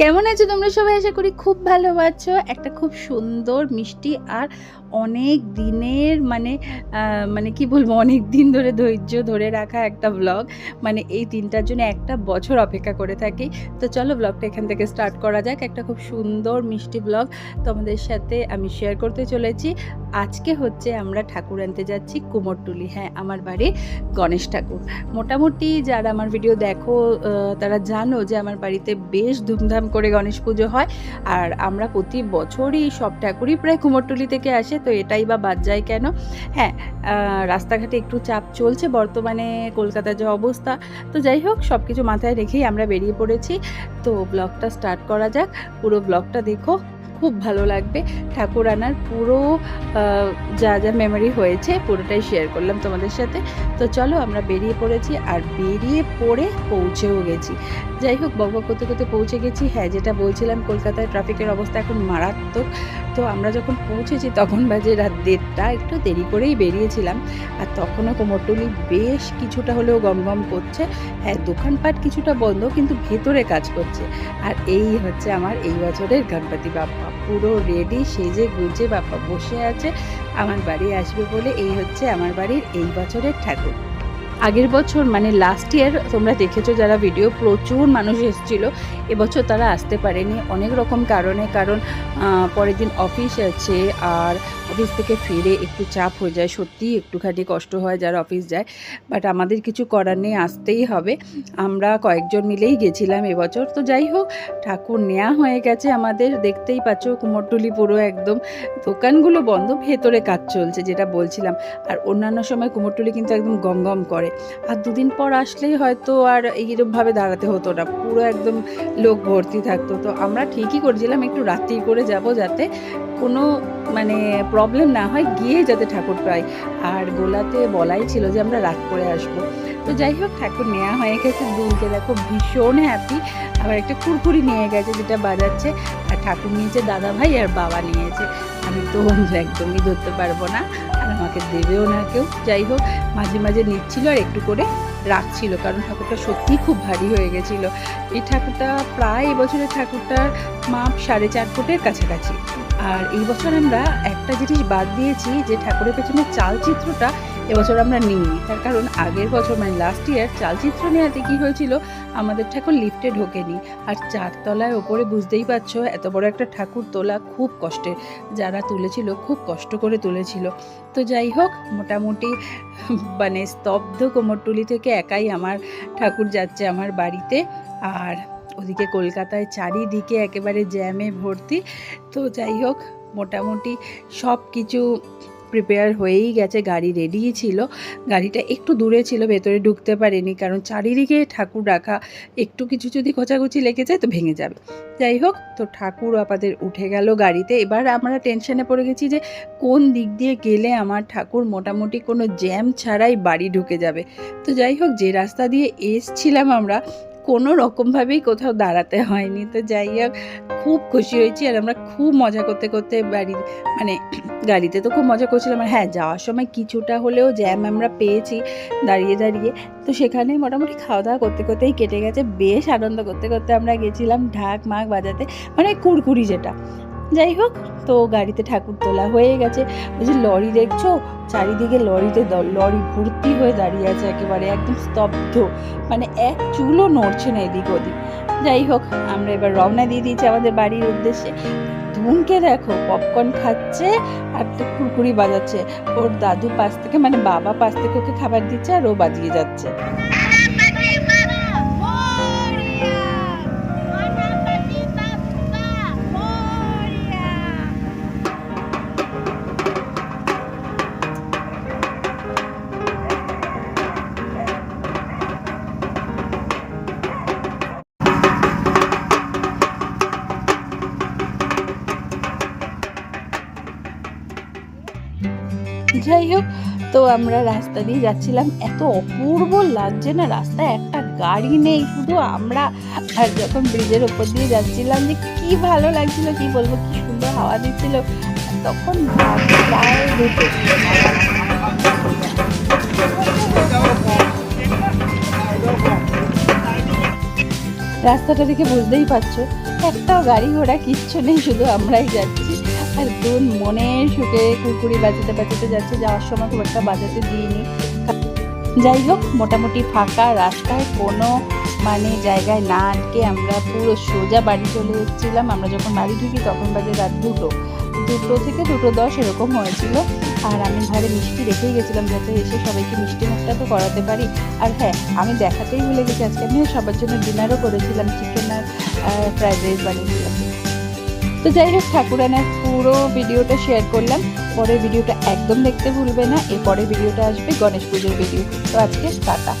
কেমন আছো তোমরা সবাই? আশা করি খুব ভালো আছো। একটা খুব সুন্দর, মিষ্টি আর অনেক দিনের মানে মানে কি বলব, অনেক দিন ধরে ধৈর্য ধরে রাখা একটা ব্লগ মানে এই দিনটার জন্য একটা বছর অপেক্ষা করে থাকি। তো চলো ব্লগটা এখান থেকে স্টার্ট করা যাক। একটা খুব সুন্দর, মিষ্টি ব্লগ তোমাদের সাথে আমি শেয়ার করতে চলেছি। আজকে হচ্ছে আমরা ঠাকুর আনতে যাচ্ছি কুমোরটুলি। হ্যাঁ আমার বাড়ি গণেশ ঠাকুর। মোটামুটি যারা আমার ভিডিও দেখো তারা জানো যে আমার বাড়িতে বেশ ধুমধাম করে গণেশ পুজো হয়। আর আমরা প্রতি বছরই সব ঠাকুরই প্রায় কুমোরটুলি থেকে আসে, তো এটাই বা বাদ যায় কেন? হ্যাঁ রাস্তাঘাটে একটু চাপ চলছে, বর্তমানে কলকাতার যে অবস্থা। তো যাই হোক সব কিছু মাথায় রেখেই আমরা বেরিয়ে পড়েছি। তো ব্লগটা স্টার্ট করা যাক। পুরো ব্লগটা দেখো। খুব ভালো লাগবে। ঠাকুর আনার পুরো যা যা মেমোরি হয়েছে পুরোটাই শেয়ার করলাম তোমাদের সাথে। তো চলো আমরা বেরিয়ে পড়েছি আর বেরিয়ে পড়ে পৌঁছেও গেছি। যাই হোক বকবক করতে করতে পৌঁছে গেছি। হ্যাঁ যেটা বলছিলাম, কলকাতায় ট্রাফিকের অবস্থা এখন মারাত্মক। তো আমরা যখন পৌঁছেছি তখন বাজে রাত দেড়টা, একটু দেরি করেই বেরিয়েছিলাম। আর তখনও কোমরটুলি বেশ কিছুটা হলেও গম গম করছে। হ্যাঁ দোকানপাট কিছুটা বন্ধ, কিন্তু ভেতরে কাজ করছে। আর এই হচ্ছে আমার এই বছরের গণপতি বাপ্পা। পুরো রেডি সেজে গুজে বাবা বসে আছে। আমার বাড়ি আসবে বলে এই হচ্ছে আমার বাড়ির এই বছরের ঠাকুর। আগের বছর মানে লাস্ট ইয়ার তোমরা দেখেছ যারা ভিডিও প্রচুর মানুষ এসেছিল। এবছর তারা আসতে পারেনি অনেক রকম কারণে। কারণ পরের দিন অফিস আছে আর অফিস থেকে ফিরে একটু চাপ হয়ে যায়। সত্যিই একটুখানি কষ্ট হয় যারা অফিস যায়। বাট আমাদের কিছু করার নেই, আসতেই হবে। আমরা কয়েকজন মিলেই গেছিলাম এবছর। তো যাই হোক, ঠাকুর নেওয়া হয়ে গেছে আমাদের। দেখতেই পাচ্ছ কুমোরটুলি পুরো একদম দোকানগুলো বন্ধ, ভেতরে কাজ চলছে যেটা বলছিলাম। আর অন্যান্য সময় কুমোরটুলি কিন্তু একদম গম গম করে। আর দুদিন পর আসলেই হয়তো আর এইরকমভাবে দাঁড়াতে হতো না। পুরো একদম লোক ভর্তি থাকতো। তো আমরা ঠিকই করেছিলাম, একটু রাত্রি করে যাব যাতে কোনো মানে প্রবলেম না হয়, গিয়ে যাতে ঠাকুর পাই। আর গোলাতে বলাই ছিল যে আমরা রাত করে আসব। তো যাই হোক, ঠাকুর নেওয়া হয়ে গেছে। দুলকে দেখো ভীষণ হ্যাপি আবার একটা কুরকুরি নিয়ে গেছে যেটা বাজাচ্ছে। আর ঠাকুর নিয়েছে দাদা ভাই আর বাবা নিয়েছে। আমি তো একদমই ধরতে পারব না। আর আমাকে দেবেও না কেউ। যাই হোক, মাঝে মাঝে নিচ্ছিল আর একটু করে রাখছিল কারণ ঠাকুরটা সত্যিই খুব ভারী হয়ে গেছিল। এই ঠাকুরটা, প্রায় এবছরের ঠাকুরটার মাপ সাড়ে চার ফুটের কাছাকাছি। আর এই বছর আমরা একটা জিনিস বাদ দিয়েছি, যে ঠাকুরের পেছনে চালচিত্রটা এবছর আমরা নিইনি। তার কারণ আগের বছর মানে লাস্ট ইয়ার চালচিত্র নেওয়াতে কী হয়েছিল, আমাদের ঠাকুর লিফটে ঢোকেনি। আর চারতলায় ওপরে বুঝতেই পারছ, এত বড় একটা ঠাকুর তোলা খুব কষ্টের। যারা তুলেছিল, খুব কষ্ট করে তুলেছিল। তো যাই হোক, মোটামুটি মানে স্তব্ধ কোমরটুলি থেকে একাই আমার ঠাকুর যাচ্ছে আমার বাড়িতে। আর ওদিকে কলকাতায় চারিদিকে একেবারে জ্যামে ভর্তি। তো যাই হোক, মোটামুটি সব কিছু প্রিপেয়ার হয়েই গেছে, গাড়ি রেডিই ছিল। গাড়িটা একটু দূরে ছিল, ভেতরে ঢুকতে পারেনি, কারণ চারিদিকে ঠাকুর রাখা, একটু কিছু যদি খোঁচাখুচি লেগে যায় তো ভেঙে যাবে। যাই হোক, তো ঠাকুর আমাদের উঠে গেল গাড়িতে। এবার আমরা টেনশনে পড়ে গেছি যে কোন দিক দিয়ে গেলে আমার ঠাকুর মোটামুটি কোনো জ্যাম ছাড়াই বাড়ি ঢুকে যাবে। তো যাই হোক, যে রাস্তা দিয়ে এসছিলাম আমরা কোনো রকমভাবেই কোথাও দাঁড়াতে হয়নি। তো যাই হোক, খুব খুশি হয়েছি আর আমরা খুব মজা করতে করতে বাড়ি মানে গাড়িতে তো খুব মজা করছিলাম আর হ্যাঁ যাওয়ার সময় কিছুটা হলেও জ্যাম আমরা পেয়েছি দাঁড়িয়ে দাঁড়িয়ে। তো সেখানে মোটামুটি খাওয়া দাওয়া করতে করতেই কেটে গেছে। বেশ আনন্দ করতে করতে আমরা গেছিলাম ঢাক মাক বাজাতে মানে কুড়কুড়ি যেটা। যাই হোক, তো গাড়িতে ঠাকুর তোলা হয়ে গেছে। ওই যে লরি দেখছ? চারিদিকে লরিতে লরি ভর্তি হয়ে দাঁড়িয়ে আছে একেবারে, একদম স্তব্ধ। মানে এক চুলও নড়ছে না এদিক ওদিক। যাই হোক, আমরা এবার রওনা দিয়ে দিয়েছি আমাদের বাড়ির উদ্দেশ্যে। ধুমকে দেখো, পপকর্ন খাচ্ছে আর তো কুরকুরি বাজাচ্ছে। ওর দাদু পাশ থেকে মানে বাবা পাশ থেকে ওকে খাবার দিচ্ছে আর ও বাজিয়ে যাচ্ছে। যাই হোক, তো আমরা রাস্তা দিয়ে যাচ্ছিলাম। এত অপূর্ব লাগছে না, রাস্তায় একটা গাড়ি নেই, শুধু আমরা। আর যখন ব্রিজের ওপর দিয়ে যাচ্ছিলাম, যে কি ভালো লাগছিল, কি বলব, কি সুন্দর হাওয়া দিচ্ছিল। তখন রাস্তাটা দেখে বুঝতেই পারছ, একটাও গাড়ি ঘোড়া কিচ্ছু নেই, শুধু আমরাই যাচ্ছি। দুন মনের সুখে কুকুরি বাজাতে বাজাতে যাচ্ছে, যাওয়ার সময় খুব একটা বাজাতে দিইনি। যাই হোক, মোটামুটি ফাঁকা রাস্তায় কোনো মানে জায়গায় না আটকে আমরা পুরো সোজা বাড়ি চলে এসেছিলাম। আমরা যখন বাড়ি ঢুকি তখন বাজে রাত দুটো। দুটো থেকে দুটো দশ এরকম হয়েছিল। আর আমি ঘরে মিষ্টি রেখেই গেছিলাম যাতে এসে সবাইকে মিষ্টি মুখটা তো করাতে পারি। আর হ্যাঁ আমি দেখাতেই ভুলে গেছি, আজকে আমি সবার জন্য ডিনারও করেছিলাম, চিকেন আর ফ্রাইড রাইস বানিয়েছিলাম। তো যাই হোক, ঠাকুরানার পুরো ভিডিওটা শেয়ার করলাম। পরের ভিডিওটা একদম দেখতে ভুলবে না। এর পরের ভিডিওটা আসবে গণেশ পুজোর ভিডিও তো আজকে টাটা।